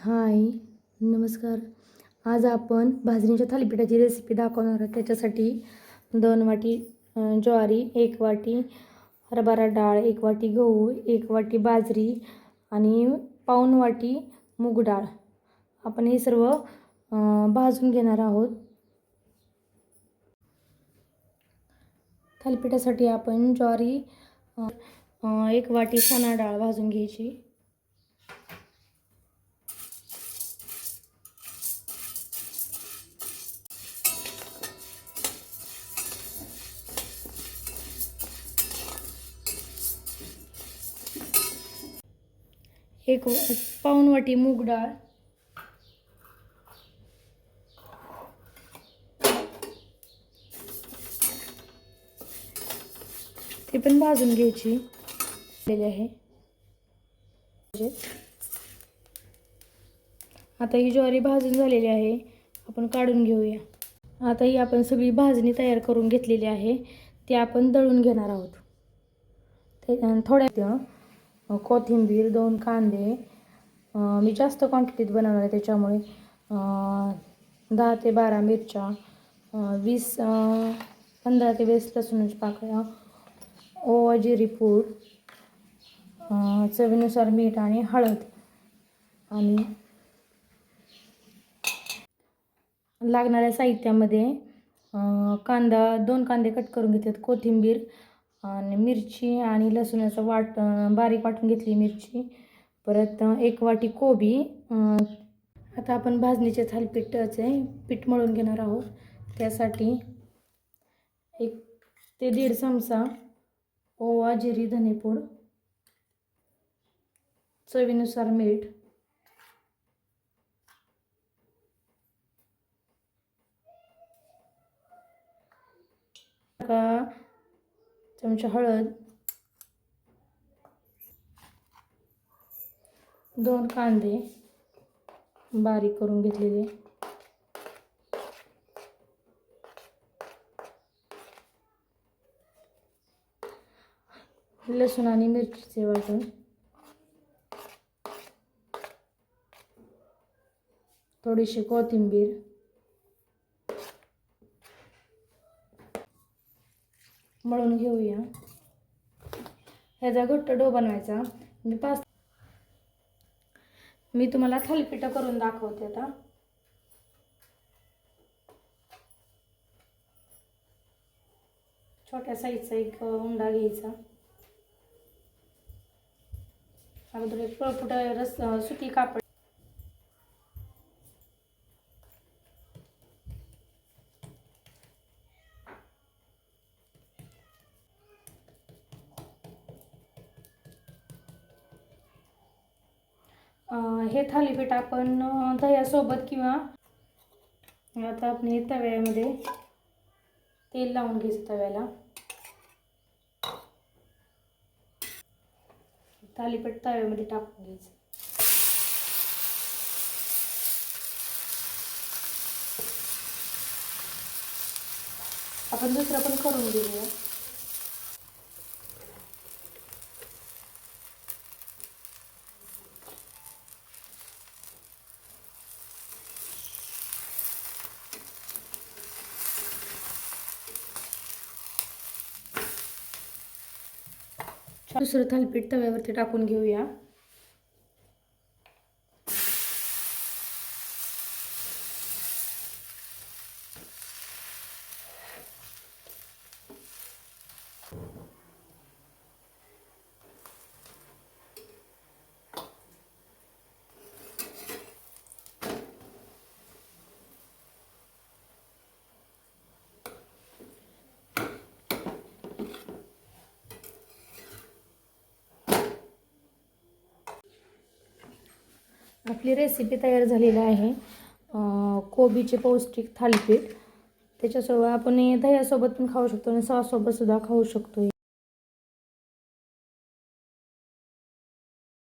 हाय नमस्कार. आज आपण भाजणीच्या थालीपीठाची रेसिपी दाखवणार आहोत. त्याच्यासाठी दोन वाटी ज्वारी एक वाटी हरभरा डाळ एक वाटी गहू एक वाटी बाजरी आणि पाऊन वाटी मूग डाळ. आपण हे सर्व भाजून घेणार आहोत. थालीपीठासाठी आपण ज्वारी एक वाटी चणा डाळ भाजून घ्यायची. एक वा- मूग डाळ. ते पण भाजून घ्यायची. आहे. आता ही ज्वारी भाजून झालेली आहे. आपण काढून घेऊया. आता ही आपण सगळी भाजणी तयार करून घेतलेली आहे. ती आपण दळून घेणार आहोत. ते थोड्या कोथिंबीर दोन कांदे मी जास्त क्वांटिटीत बनवणार आहे त्याच्यामुळे दहा ते बारा मिरच्या वीस पंधरा ते वीस लसूणच्या पाकळ्या ओवा जिरी पूड चवीनुसार मीठ आणि हळद आणि लागणाऱ्या साहित्यामध्ये कांदा दोन कांदे कट करून घेतलेत कोथिंबीर आणि मिरची आणि लसूणाचं वाट बारीक वाटून घेतली मिरची. परत एक वाटी कोबी. आता आपण भाजणीचे थालीपीठाचे पीठ मळून घेणार आहोत. त्यासाठी एक ते दीड चमचा ओवा जिरी धनेपूड चवीनुसार मीठ का चमचा हळद दोन कांदे बारीक करून घेतलेले. लसूण आणि मिरचीचे वाटून थोडीशी कोथिंबीर. मळून घेऊया. ह्याचा घट्ट डो बनवायचा. मी पाच मी तुम्हाला थालीपीठं करून दाखवते आता. छोट्या साईजचा एक उंडा घ्यायचा. अगोदर एक पळपुट रस सुती कापड हे थालीपीठ आपण दह्यासोबत किंवा आता आपण हे तव्यामध्ये तेल लावून घ्यायचं तव्याला. थालीपीठ तव्यामध्ये टाकून घ्यायचं. आपण दुसरं पण करून घेऊया. दुसरं थालीपीठ तव्यावरती टाकून घेऊया. आपली रेसिपी तयार झालेली आहे. कोबीचे पौष्टिक थालीपीठ. त्याच्यासोबत आपण दह्यासोबत पण खाऊ शकतो आणि सॉससोबत सुद्धा खाऊ शकतो